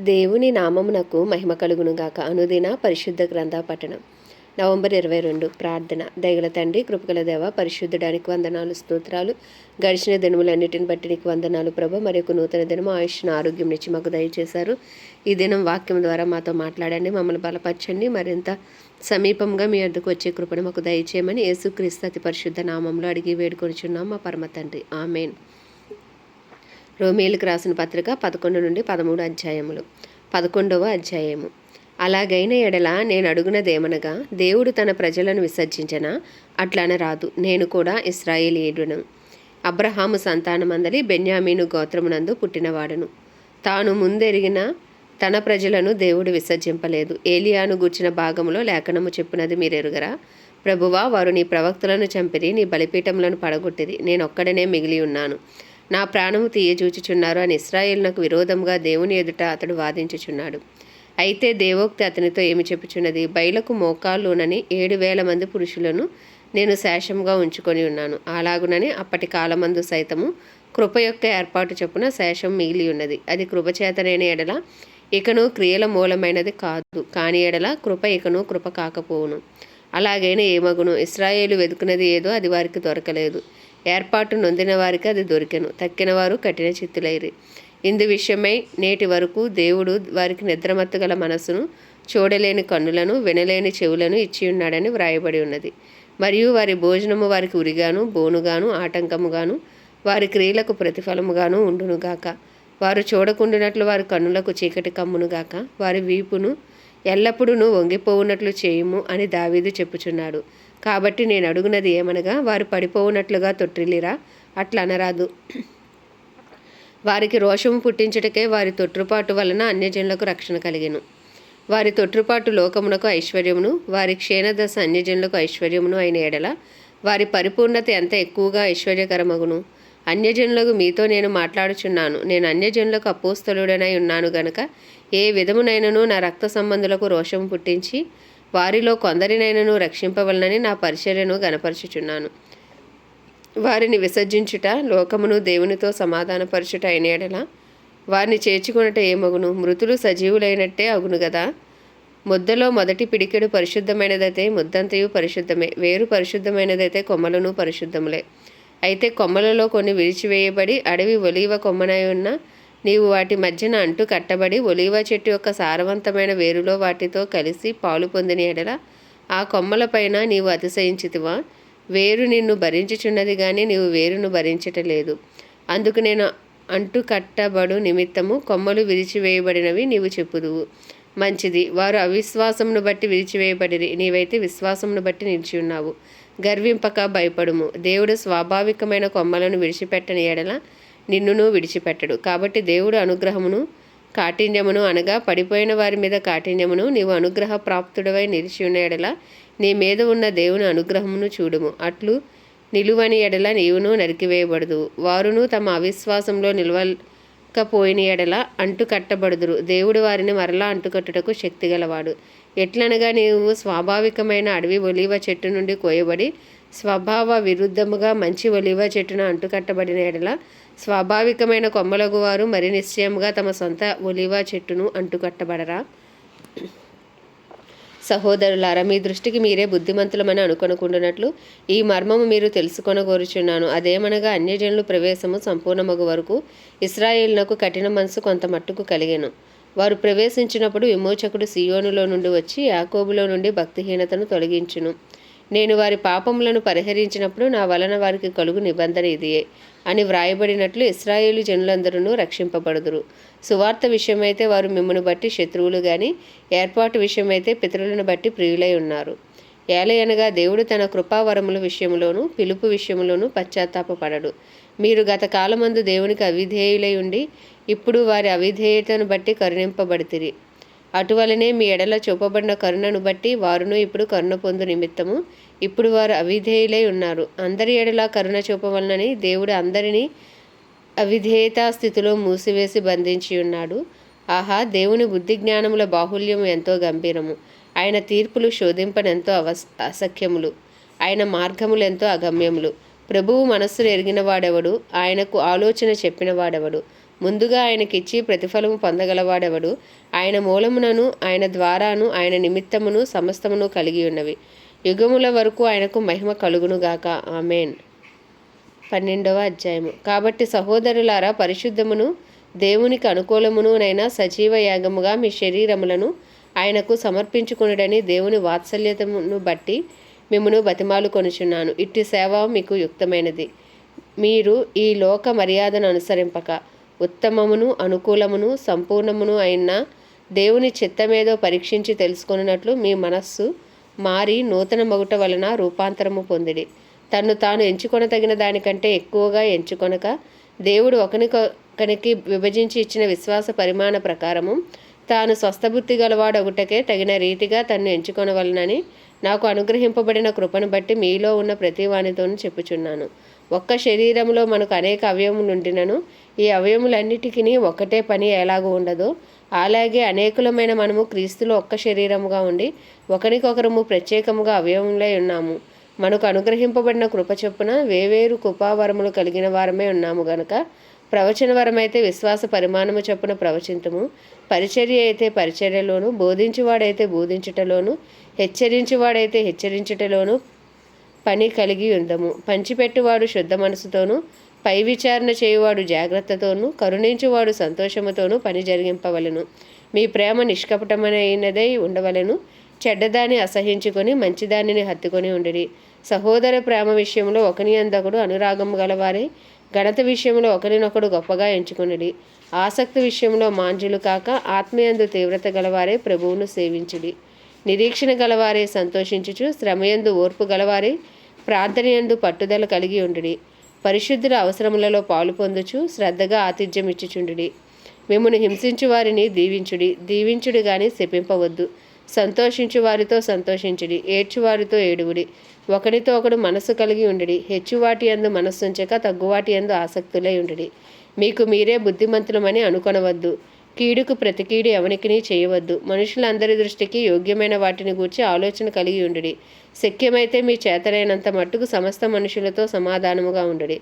దేవుని నామమునకు మహిమ కలుగునుగాక అనుదిన పరిశుద్ధ గ్రంథ పఠనం. నవంబర్ ఇరవై రెండు ప్రార్థన. దయగల తండ్రి కృపగల దేవ పరిశుద్ధడానికి వందనాలు స్తోత్రాలు. గడిచిన దినములన్నిటిని బట్టి నీకు వందనాలు ప్రభ. మరి ఒక నూతన దినము ఆయుష్ను ఆరోగ్యం నుంచి మాకు దయచేశారు. ఈ దినం వాక్యం ద్వారా మాతో మాట్లాడండి మమ్మల్ని బలపరచండి. మరింత సమీపంగా మీ అద్దకు వచ్చే కృపను మాకు దయచేయమని యేసుక్రీస్తు అతి పరిశుద్ధ నామంలో అడిగి వేడుకొనిచున్నాం మా పరమ తండ్రి. ఆమెన్. రోమేలకు రాసిన పత్రిక పదకొండు నుండి పదమూడు అధ్యాయములు. పదకొండవ అధ్యాయము. అలాగైన ఎడల నేను అడుగునదేమనగా దేవుడు తన ప్రజలను విసర్జించన? అట్లన రాదు. నేను కూడా ఇస్రాయేలీయుడును అబ్రహాము సంతానమందలి బెన్యామీను గోత్రమునందు పుట్టినవాడను. తాను ముందెరిగిన తన ప్రజలను దేవుడు విసర్జింపలేదు. ఏలియాను గూర్చిన భాగములో లేఖనము చెప్పినది మీరెరుగరా? ప్రభువా వారు నీ ప్రవక్తలను చంపిరి నీ బలిపీఠములను పడగొట్టిరి. నేనొక్కడనే మిగిలి ఉన్నాను. నా ప్రాణము తీయజూచుచున్నారు అని ఇస్రాయేల్నకు విరోధంగా దేవుని ఎదుట అతడు వాదించుచున్నాడు. అయితే దేవోక్తి అతనితో ఏమి చెప్పుచున్నది? బయలకు మోకాళ్ళునని ఏడు వేల మంది పురుషులను నేను శేషంగా ఉంచుకొని ఉన్నాను. అలాగునని అప్పటి కాలమందు సైతము కృప యొక్క ఏర్పాటు చొప్పున శేషం మిగిలి ఉన్నది. అది కృపచేతనైన ఎడల ఇకను క్రియల మూలమైనది కాదు. కాని ఎడల కృప ఇకను కృప కాకపోవును. అలాగైనా ఏమగును? ఇస్రాయేలు వెతుకున్నది ఏదో అది వారికి దొరకలేదు. ఏర్పాటు నొందిన వారికి అది దొరికెను. తక్కినవారు కఠిన చిత్తులైరి. ఇందు విషయమై నేటి వరకు దేవుడు వారికి నిద్రమత్తుగల మనసును చూడలేని కన్నులను వినలేని చెవులను ఇచ్చి ఉన్నాడని వ్రాయబడి ఉన్నది. మరియు వారి భోజనము వారికి ఉరిగాను బోనుగాను ఆటంకముగాను వారి క్రియలకు ప్రతిఫలముగాను ఉండునుగాక వారు చూడకుండునట్లు వారి కన్నులకు చీకటి కమ్మునుగాక వారి వీపును ఎల్లప్పుడూ వంగిపోవునట్లు చేయుము అని దావీదు చెప్పుచున్నాడు. కాబట్టి నేను అడుగునది ఏమనగా వారు పడిపోవునట్లుగా తొట్టిల్లిరా? అట్లా అనరాదు. వారికి రోషము పుట్టించుటకే వారి తొట్టుపాటు వలన అన్యజనులకు రక్షణ కలిగెను. వారి తొట్టుపాటు లోకమునకు ఐశ్వర్యమును వారి క్షీణదశ అన్యజనులకు ఐశ్వర్యమును అయిన ఎడల వారి పరిపూర్ణత ఎంత ఎక్కువగా ఐశ్వర్యకరమగును? అన్యజనులకు మీతో నేను మాట్లాడుచున్నాను. నేను అన్యజనులకు అపోస్తలుడనై ఉన్నాను గనుక ఏ విధమునైనను నా రక్త సంబంధులకు రోషము పుట్టించి వారిలో కొందరినైనను రక్షింపవలనని నా పరిచర్యను గనపరచుచున్నాను వారిని విసర్జించుట లోకమును దేవునితో సమాధానపరచుట అయిన ఎడల వారిని చేర్చుకున్నట ఏమగును? మృతులు సజీవులైనట్టే అగును గదా? ముద్దలో మొదటి పిడికెడు పరిశుద్ధమైనదైతే ముద్దంతయు పరిశుద్ధమే వేరు పరిశుద్ధమైనదైతే కొమ్మలను పరిశుద్ధములే. అయితే కొమ్మలలో కొన్ని విరిచివేయబడి అడవి ఒలీవ కొమ్మనై ఉన్న నీవు వాటి మధ్యన అంటు కట్టబడి ఒలీవ చెట్టు యొక్క సారవంతమైన వేరులో వాటితో కలిసి పాలు పొందిన ఎడల ఆ కొమ్మలపైన నీవు అతిశయించితివా? వేరు నిన్ను భరించుచున్నది కానీ నీవు వేరును భరించటలేదు. అందుకు నేను అంటు కట్టబడు నిమిత్తము కొమ్మలు విరిచివేయబడినవి నీవు చెప్పుదువు. మంచిది. వారు అవిశ్వాసమును బట్టి విరిచివేయబడిరి. నీవైతే విశ్వాసమును బట్టి నిలిచి ఉన్నావు. గర్వింపక భయపడుము. దేవుడు స్వాభావికమైన కొమ్మలను విడిచిపెట్టని ఎడల నిన్నును విడిచిపెట్టడు. కాబట్టి దేవుడు అనుగ్రహమును కాఠిన్యమును అనగా పడిపోయిన వారి మీద కాఠిన్యమును నీవు అనుగ్రహ ప్రాప్తుడవై నిలిచి ఉన్న ఎడల నీ మీద ఉన్న దేవుని అనుగ్రహమును చూడుము. అట్లు నిలువని ఎడల నీవును నరికివేయబడదు. వారును తమ అవిశ్వాసంలో నిలవకపోయిన ఎడల అంటు కట్టబడుదురు దేవుడు వారిని మరలా అంటుకట్టుటకు శక్తి గలవాడు. ఎట్లనగా నీవు స్వాభావికమైన అడవి ఒలివ చెట్టు నుండి కోయబడి స్వభావ విరుద్ధముగా మంచి ఒలివ చెట్టున అంటుకట్టబడిన ఎడల స్వాభావికమైన కొమ్మలగువారు మరి నిశ్చయముగా తమ సొంత ఒలివా చెట్టును అంటుకట్టబడరా? సహోదరులారా మీ దృష్టికి మీరే బుద్ధిమంతులమని అనుకొనుకుంటున్నట్లు ఈ మర్మము మీరు తెలుసుకొనగోరుచున్నాను. అదేమనగా అన్యజనులు ప్రవేశము సంపూర్ణమగు వరకు ఇస్రాయేల్నకు కఠిన మనసు కొంత మట్టుకు కలిగాను. వారు ప్రవేశించినప్పుడు విమోచకుడు సియోనులో నుండి వచ్చి యాకోబులో నుండి భక్తిహీనతను తొలగించును. నేను వారి పాపములను పరిహరించినప్పుడు నా వలన వారికి కలుగు నిబంధన ఇదియే అని వ్రాయబడినట్లు ఇస్రాయేలు జనులందరూ రక్షింపబడుదురు. సువార్త విషయమైతే వారు మిమ్మను బట్టి శత్రువులు గాని ఏర్పాటు విషయమైతే పితరులను బట్టి ప్రియులై ఉన్నారు. ఏలయనగా దేవుడు తన కృపావరముల విషయంలోనూ పిలుపు విషయంలోనూ పశ్చాత్తాపపడడు. మీరు గత కాలమందు దేవునికి అవిధేయులై ఉండి ఇప్పుడు వారి అవిధేయతను బట్టి కరుణింపబడితిరి. అటువలనే మీ ఎడల చూపబడిన కరుణను బట్టి వారును ఇప్పుడు కరుణ పొందు నిమిత్తము. ఇప్పుడు వారు అవిధేయులై ఉన్నారు. అందరి ఎడల కరుణ చూపవలనని దేవుడు అందరినీ అవిధేయతా స్థితిలో మూసివేసి బంధించి ఉన్నాడు. ఆహా దేవుని బుద్ధి జ్ఞానముల బాహుల్యము ఎంతో గంభీరము. ఆయన తీర్పులు శోధింపనెంతో అవస్ అసఖ్యములు. ఆయన మార్గములు ఎంతో అగమ్యములు. ప్రభువు మనస్సును ఎరిగిన వాడెవడు ఆయనకు ఆలోచన చెప్పిన వాడెవడు ముందుగా ఆయనకిచ్చి ప్రతిఫలము పొందగలవాడెవడు? ఆయన మూలమునను ఆయన ద్వారాను ఆయన నిమిత్తమును సమస్తమును కలిగి ఉన్నవి. యుగముల వరకు ఆయనకు మహిమ కలుగునుగాక ఆమెన్. పన్నెండవ అధ్యాయము. కాబట్టి సహోదరులారా పరిశుద్ధమును దేవునికి అనుకూలమునునైనా సజీవ యాగముగా మీ శరీరములను ఆయనకు సమర్పించుకునుడని దేవుని వాత్సల్యతను బట్టి మిమ్మను బతిమాలు కొనుచున్నాను. ఇట్టి సేవ మీకు యుక్తమైనది. మీరు ఈ లోక మర్యాదను అనుసరింపక ఉత్తమమును అనుకూలమును సంపూర్ణమును అయిన దేవుని చిత్తమేదో పరీక్షించి తెలుసుకున్నట్లు మీ మనస్సు మారి నూతన మొగుట వలన రూపాంతరము పొందిడి. తను తాను ఎంచుకొనతగిన దానికంటే ఎక్కువగా ఎంచుకొనక దేవుడు ఒకనికొకనికి విభజించి ఇచ్చిన విశ్వాస పరిమాణ ప్రకారము తాను స్వస్థబుద్ధి గలవాడు ఒకటకే తగిన రీతిగా తన్ను ఎంచుకొనవలనని నాకు అనుగ్రహింపబడిన కృపను బట్టి మీలో ఉన్న ప్రతి వానితోనూ చెప్పుచున్నాను. ఒక్క శరీరంలో మనకు అనేక అవయవములుండినను ఈ అవయములన్నిటికీ ఒకటే పని ఎలాగూ ఉండదో. అలాగే అనేకులమైన మనము క్రీస్తులో ఒక్క శరీరముగా ఉండి ఒకరికొకరము ప్రత్యేకముగా అవయవములై ఉన్నాము. మనకు అనుగ్రహింపబడిన కృప చొప్పున వేవేరు కృపావరములు కలిగిన వారమే ఉన్నాము గనక. ప్రవచన వరమైతే విశ్వాస పరిమాణము చొప్పున ప్రవచింతము. పరిచర్య అయితే పరిచర్యలోను బోధించువాడైతే బోధించుటలోను హెచ్చరించువాడైతే హెచ్చరించుటలోను పని కలిగి ఉందము. పంచిపెట్టువాడు శుద్ధ మనసుతోనూ పై విచారణ చేయువాడు జాగ్రత్తతోనూ కరుణించువాడు సంతోషముతోనూ పని జరిగింపవలను. మీ ప్రేమ నిష్కపటమైనదై ఉండవలను. చెడ్డదాన్ని అసహించుకొని మంచిదానిని హత్తుకొని ఉండిరి. సహోదర ప్రేమ విషయంలో ఒకని అందకుడు అనురాగము గలవారే ఘనత విషయంలో ఒకరినొకడు గొప్పగా ఎంచుకునిడి ఆసక్తి విషయంలో మాంజులు కాక ఆత్మీయందు తీవ్రత గలవారే ప్రభువును సేవించుడి నిరీక్షణ గలవారే సంతోషించుచు శ్రమయందు ఓర్పు గలవారే ప్రార్థనయందు పట్టుదల కలిగి ఉండుడి పరిశుద్ధుల అవసరములలో పాలు పొందుచు శ్రద్ధగా ఆతిథ్యం ఇచ్చుచుండుడి. మిమ్మల్ని హింసించు వారిని దీవించుడి. దీవించుడి గాని శపింపవద్దు. సంతోషించు వారితో సంతోషించుడి. ఏడ్చువారితో ఏడుగుడి ఒకరితో ఒకడు మనస్సు కలిగి ఉండుడి. హెచ్చువాటి అందు మనస్సుంచక తగ్గువాటి అందు ఆసక్తులై ఉండుడి. మీకు మీరే బుద్ధిమంతులమని అనుకొనవద్దు. కీడుకు ప్రతికీడు ఎవనికిని చేయవద్దు. మనుషులందరి దృష్టికి యోగ్యమైన వాటిని గూర్చి ఆలోచన కలిగి ఉండుడి. శక్యమైతే మీ చేతనైనంత మట్టుకు సమస్త మనుషులతో సమాధానముగా ఉండుడి.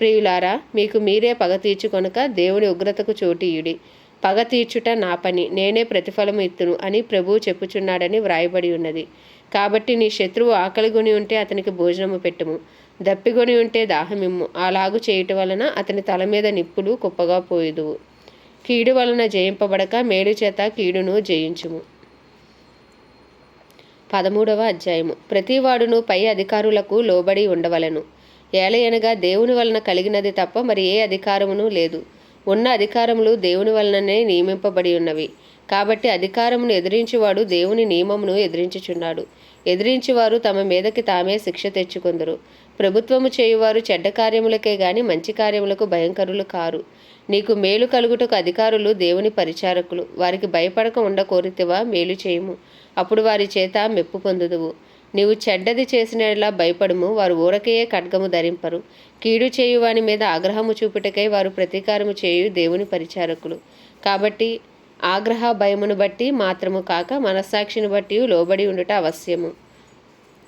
ప్రియులారా మీకు మీరే పగ తీర్చుకొనక దేవుని ఉగ్రతకు చోటీయుడి. పగ తీర్చుట నా పని నేనే ప్రతిఫలము ఇత్తును అని ప్రభువు చెప్పుచున్నాడని వ్రాయబడి ఉన్నది. కాబట్టి నీ శత్రువు ఆకలిగొని ఉంటే అతనికి భోజనము పెట్టుము. దప్పిగొని ఉంటే దాహమిమ్ము. అలాగు చేయటం వలన అతని తల మీద నిప్పులు కుప్పగా పోయేదువు. కీడు వలన జయింపబడక మేలు చేత కీడును జయించుము. పదమూడవ అధ్యాయము. ప్రతివాడును పై అధికారులకు లోబడి ఉండవలను. ఏలయనగా దేవుని వలన కలిగినది తప్ప మరి ఏ అధికారమును లేదు. ఉన్న అధికారములు దేవుని వలననే నియమింపబడి ఉన్నవి. కాబట్టి అధికారమును ఎదిరించేవాడు దేవుని నియమమును ఎదిరించుచున్నాడు. ఎదిరించేవారు తమ మీదకి తామే శిక్ష తెచ్చుకొందరు. ప్రభుత్వము చేయువారు చెడ్డ కార్యములకే గాని మంచి కార్యములకు భయంకరులు కారు. నీకు మేలు కలుగుటకు అధికారులు దేవుని పరిచారకులు. వారికి భయపడక ఉండ కోరితివా మేలు చేయము. అప్పుడు వారి చేత మెప్పు పొందుదువు. నీవు చెడ్డది చేసినలా భయపడము. వారు ఊరకయే ఖడ్గము ధరింపరు. కీడు చేయు వాని మీద ఆగ్రహము చూపుటకై వారు ప్రతీకారము చేయు దేవుని పరిచారకులు. కాబట్టి ఆగ్రహ భయమును బట్టి మాత్రము కాక మనస్సాక్షిని బట్టి లోబడి ఉండుట అవశ్యము.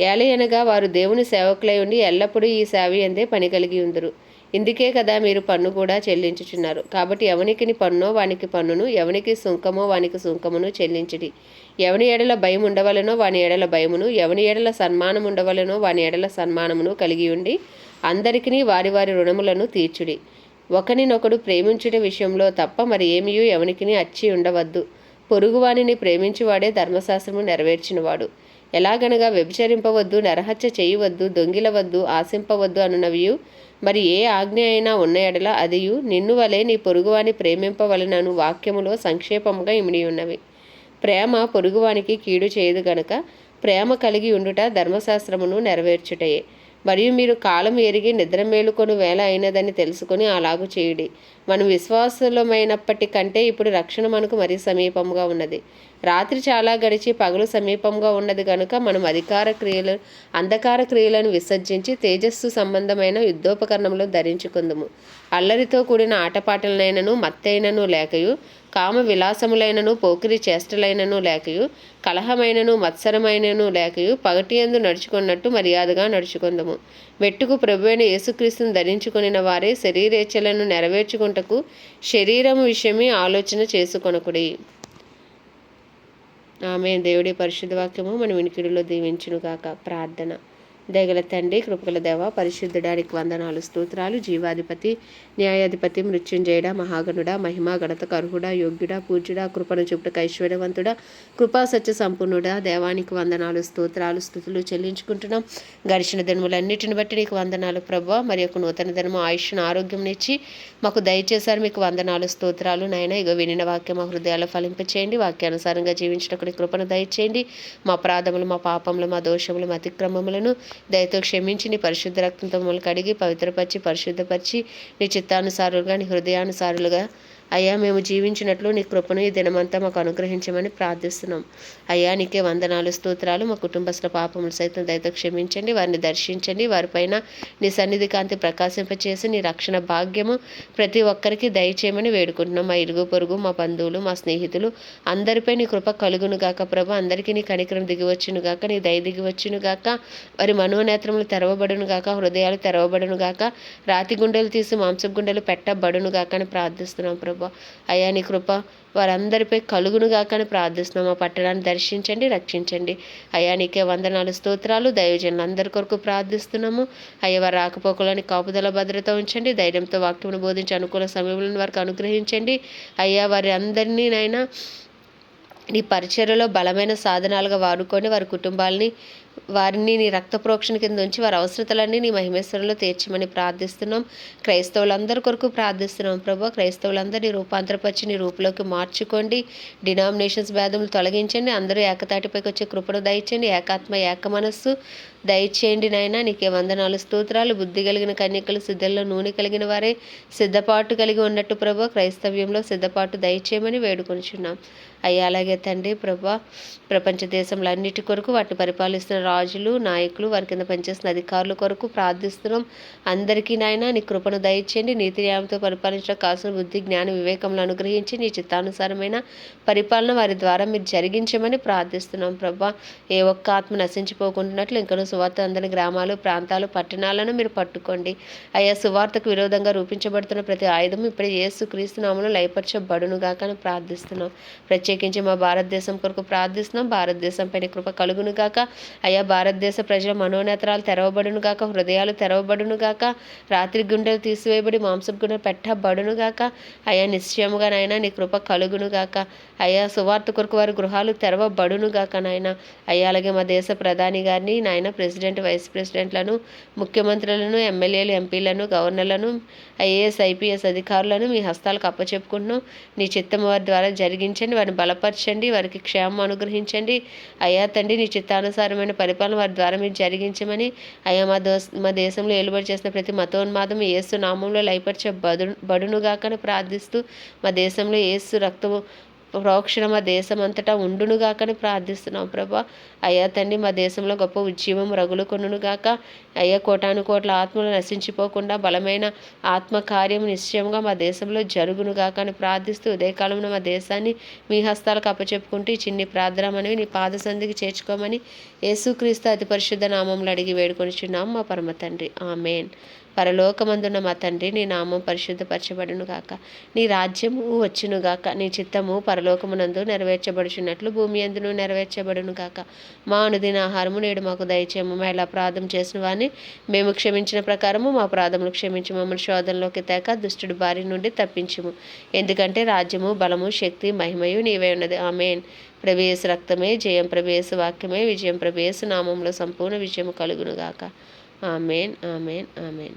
ఏలయనగా వారు దేవుని సేవకులై ఉండి ఎల్లప్పుడూ ఈ సేవ ఎందే పని కలిగి ఉందరు. ఇందుకే కదా మీరు పన్ను కూడా చెల్లించుచున్నారు. కాబట్టి ఎవనికి పన్నో వానికి పన్నును ఎవనికి సుంకమో వానికి సుంకమును చెల్లించిడి ఎవని ఎడల భయం ఉండవలనో వాని ఎడల భయమును ఎవని ఎడల సన్మానం ఉండవలనో వాని ఎడల సన్మానమును కలిగి ఉండి అందరికీ వారి వారి రుణములను తీర్చుడి. ఒకనినొకడు ప్రేమించుట విషయంలో తప్ప మరి ఏమీయూ ఎవనికిని అచ్చి ఉండవద్దు. పొరుగువానిని ప్రేమించువాడే ధర్మశాస్త్రము నెరవేర్చినవాడు. ఎలాగనగా వ్యభిచరింపవద్దు నరహత్య చేయవద్దు దొంగిలవద్దు ఆశింపవద్దు అనునవియు మరి ఏ ఆజ్ఞ అయినా ఉన్న ఎడల అదియు నిన్ను వలె నీ పొరుగువాని ప్రేమింపవలనను వాక్యములో సంక్షేపముగా ఇమిడి ఉన్నవి ప్రేమ పొరుగువానికి కీడు చేయదు గనక ప్రేమ కలిగి ఉండుట ధర్మశాస్త్రమును నెరవేర్చుటయే. మరియు మీరు కాలం ఎరిగి నిద్ర మేలుకొని వేళ అయినదని తెలుసుకొని అలాగు చేయుడి. మనం విశ్వాసులమైనప్పటికంటే ఇప్పుడు రక్షణ మనకు మరీ సమీపంగా ఉన్నది. రాత్రి చాలా గడిచి పగలు సమీపంగా ఉన్నది కనుక మనం అధికార క్రియలు అంధకార క్రియలను విసర్జించి తేజస్సు సంబంధమైన యుద్ధోపకరణములు ధరించుకుందుము. అల్లరితో కూడిన ఆటపాటలనైనను మత్తైనను లేకయు కామ విలాసములైనను పోకిరి చేష్టలైనను లేకయు కలహమైనను మత్సరమైనను లేకయు పగటియందు నడుచుకున్నట్టు మర్యాదగా నడుచుకుందము. మెట్టుకు ప్రభువైన యేసుక్రీస్తును ధరించుకునిన వారే శరీరేచ్ఛలను నెరవేర్చుకుంటకు శరీరము విషయమే ఆలోచన చేసుకొనకుడి. ఆమె దేవుడి పరిశుద్ధ వాక్యము మన వినికిడిలో దీవించును కాక ప్రార్థన. దయగల తండ్రి కృపగల దేవ పరిశుద్ధుడానికి వందనాలు స్తోత్రాలు జీవాధిపతి న్యాయాధిపతి మృత్యుంజయుడ మహాగణుడ మహిమా గణత కర్హుడ యోగ్యుడ పూజ్యుడ కృపను చూపుటకు ఐశ్వర్యవంతుడ కృపా సత్య సంపూర్ణుడ దేవానికి వందనాలు స్తోత్రాలు స్థుతులు చెల్లించుకుంటున్నాం. గడిచిన దినములన్నిటిని బట్టి నీకు వందనాలు ప్రభు మరి యొక్క నూతన దినము ఆయుష్ను ఆరోగ్యం ఇచ్చి మాకు దయచేశారు మీకు వందనాలు స్తోత్రాలు నాయన. ఇగో వినిన వాక్యం మా హృదయాలు ఫలింపచేయండి. వాక్యానుసారంగా జీవించడానికి కృపను దయచేయండి. మా ప్రాధములు మా పాపములు మా దోషములు మా అతిక్రమములను దయతో క్షమించి నీ పరిశుద్ధ రక్తంతో మమ్మల్ని కడిగి పవిత్రపరిచి పరిశుద్ధపరిచి నీ చిత్తానుసారులుగా నీ హృదయానుసారులుగా అయ్యా మేము జీవించినట్లు నీ కృపను ఈ దినమంతా మాకు అనుగ్రహించమని ప్రార్థిస్తున్నాం. అయ్యా నీకే వందనాలు స్తోత్రాలు. మా కుటుంబస్తుల పాపములు సైతం దయతో క్షమించండి వారిని దర్శించండి. వారిపైన నీ సన్నిధి కాంతి ప్రకాశింపచేసి నీ రక్షణ భాగ్యము ప్రతి ఒక్కరికి దయచేయమని వేడుకుంటున్నాం. మా ఇరుగు పొరుగు మా బంధువులు మా స్నేహితులు అందరిపై నీ కృప కలుగును గాక ప్రభు. అందరికీ నీ కనికరం దిగివచ్చును గాక నీ దయ దిగివచ్చును గాక. వారి మనోనేత్రములు తెరవబడును గాక హృదయాలు తెరవబడును గాక. రాతి గుండెలు తీసి మాంసపు గుండెలు పెట్టబడును గాక అని ప్రార్థిస్తున్నాం ప్రభు. ప్రభా అయ్యా నీ కృప వారందరిపై కలుగును కానీ ప్రార్థిస్తున్నాం. ఆ పట్టణాన్ని దర్శించండి రక్షించండి. అయ్యా నీకే వందనాలు స్తోత్రాలు దైవజనులు అందరి కొరకు ప్రార్థిస్తున్నాము. అయ్యా వారి రాకపోకలని కాపుదల భద్రత ఉంచండి. ధైర్యంతో వాక్యమును బోధించి అనుకూల సమయంలో వారికి అనుగ్రహించండి. అయ్యా వారి అందరినీ నైనా నీ పరిచర్యలో బలమైన సాధనాలుగా వాడుకొని వారి కుటుంబాలని వారిని నీ రక్త ప్రోక్షణ కింద ఉంచి వారి అవసరతలన్నీ నీ మహిమేశ్వరంలో తీర్చమని ప్రార్థిస్తున్నాం. క్రైస్తవులందరి కొరకు ప్రార్థిస్తున్నాం ప్రభు. క్రైస్తవులందరినీ రూపాంతరపరిచి నీ రూపులోకి మార్చుకోండి. డినామినేషన్స్ భేదములు తొలగించండి. అందరూ ఏకతాటిపైకి వచ్చే కృపను దయచేయండి. ఏకాత్మ ఏక మనస్సు. దయచేయండి నాయన. నీకే వందనాలు స్తోత్రాలు. బుద్ధి కలిగిన కన్యకలు సిద్ధంలో నూనె కలిగిన వారే సిద్ధపాటు కలిగి ఉన్నట్టు ప్రభు. క్రైస్తవ్యంలో సిద్ధపాటు దయచేయమని వేడుకొనిచున్నాం. అయ్యా అలాగే తండ్రి ప్రభా. ప్రపంచ దేశంలో అన్నిటి కొరకు వాటిని పరిపాలిస్తున్న రాజులు నాయకులు వారి కింద పనిచేస్తున్న అధికారుల కొరకు ప్రార్థిస్తున్నాం. అందరికీ నాయన నీ కృపను దయచేయండి. నీతి న్యాయంతో పరిపాలించడం కాసిన బుద్ధి జ్ఞాన వివేకములు అనుగ్రహించి నీ చిత్తానుసారమైన పరిపాలన వారి ద్వారా మీరు జరిగించమని ప్రార్థిస్తున్నాం ప్రభా. ఏ ఒక్క ఆత్మ నశించిపోకుంటున్నట్లు ఇంకా సువార్త అందని గ్రామాలు ప్రాంతాలు పట్టణాలను మీరు పట్టుకోండి. అయ్యా సువార్తకు విరోధంగా రూపించబడుతున్న ప్రతి ఆయుధం ఇప్పుడు ఏసు క్రీస్తునామను లయపరచబడునుగాక అని ప్రార్థిస్తున్నాం. ప్రత్యేకించి మా భారతదేశం కొరకు ప్రార్థిస్తున్నాం. భారతదేశం పైన కృప కలుగునుగాక. అయ్యా భారతదేశ ప్రజల మనోనేత్రాలు తెరవబడును గాక హృదయాలు తెరవబడును గాక రాత్రి గుండెలు తీసివేయబడి మాంసపు గుండెలు పెట్టబడును గాక అయ్యా నిశ్చయముగా నాయన నీ కృప కలుగును గాక అయ్యా సువార్త కొరకు వారి గృహాలు తెరవబడును గాక నాయన అయ్యా అలాగే మా దేశ ప్రధాని గారిని నాయన ప్రెసిడెంట్ వైస్ ప్రెసిడెంట్లను ముఖ్యమంత్రులను ఎమ్మెల్యేలు ఎంపీలను గవర్నర్లను ఐఏఎస్ ఐపీఎస్ అధికారులను మీ హస్తాలకు అప్పచెప్పుకుంటున్నాం. నీ చిత్తం వారి ద్వారా జరిగించండి వారిని బలపరచండి వారికి క్షేమం అనుగ్రహించండి. అయ్యా తండ్రి నీ చిత్తానుసారమైన పరిపాలన వారి ద్వారా మీరు జరిగించమని అయ్యా మా దోస్ మా దేశంలో ఏలుబడి చేసిన ప్రతి మతోన్మాదం ఏసు నామంలో లయపరిచే బడు బడునుగాకని ప్రార్థిస్తూ మా దేశంలో ఏసు రక్తము ప్రోక్షణ మా దేశం అంతటా ఉండునుగాకని ప్రార్థిస్తున్నాం ప్రభా. అయ్యా తండ్రి మా దేశంలో గొప్ప ఉద్యమం రగులు కొనుగాక అయ్యా కోటాను కోట్ల ఆత్మలు నశించిపోకుండా బలమైన ఆత్మకార్యం నిశ్చయంగా మా దేశంలో జరుగునుగాక అని ప్రార్థిస్తూ ఉదయకాలంలో మా దేశాన్ని మీ హస్తాలకు అప్పచెప్పుకుంటూ ఈ చిన్ని ప్రార్థన నీ పాద సంధికి చేర్చుకోమని యేసుక్రీస్తు అతి పరిశుద్ధ నామంలో అడిగి వేడుకొని చిన్నాం మా పరమ తండ్రి. ఆమెన్. పరలోకమందున్న మా తండ్రి నీ నామం పరిశుద్ధపరచబడును గాక. నీ రాజ్యము వచ్చును గాక. నీ చిత్తము పరలోకమునందు నెరవేర్చబడుచున్నట్లు భూమి అందును నెరవేర్చబడును గాక. మా అనుదిన ఆహారము నేడు మాకు దయచేయము. మహిళ అపరాధం చేసిన వారిని మేము క్షమించిన ప్రకారము మా అపరాధములు క్షమించి మమ్మల్ని శోధనలోకి తేక దుష్టుడు బారి నుండి తప్పించుము. ఎందుకంటే రాజ్యము బలము శక్తి మహిమయు నీవే ఉన్నది. ఆమెన్. ప్రవేశ రక్తమే జయం ప్రవేశ వాక్యమే విజయం ప్రవేశ నామంలో సంపూర్ణ విజయం కలుగునుగాక ఆమెన్ ఆమెన్ ఆమెన్.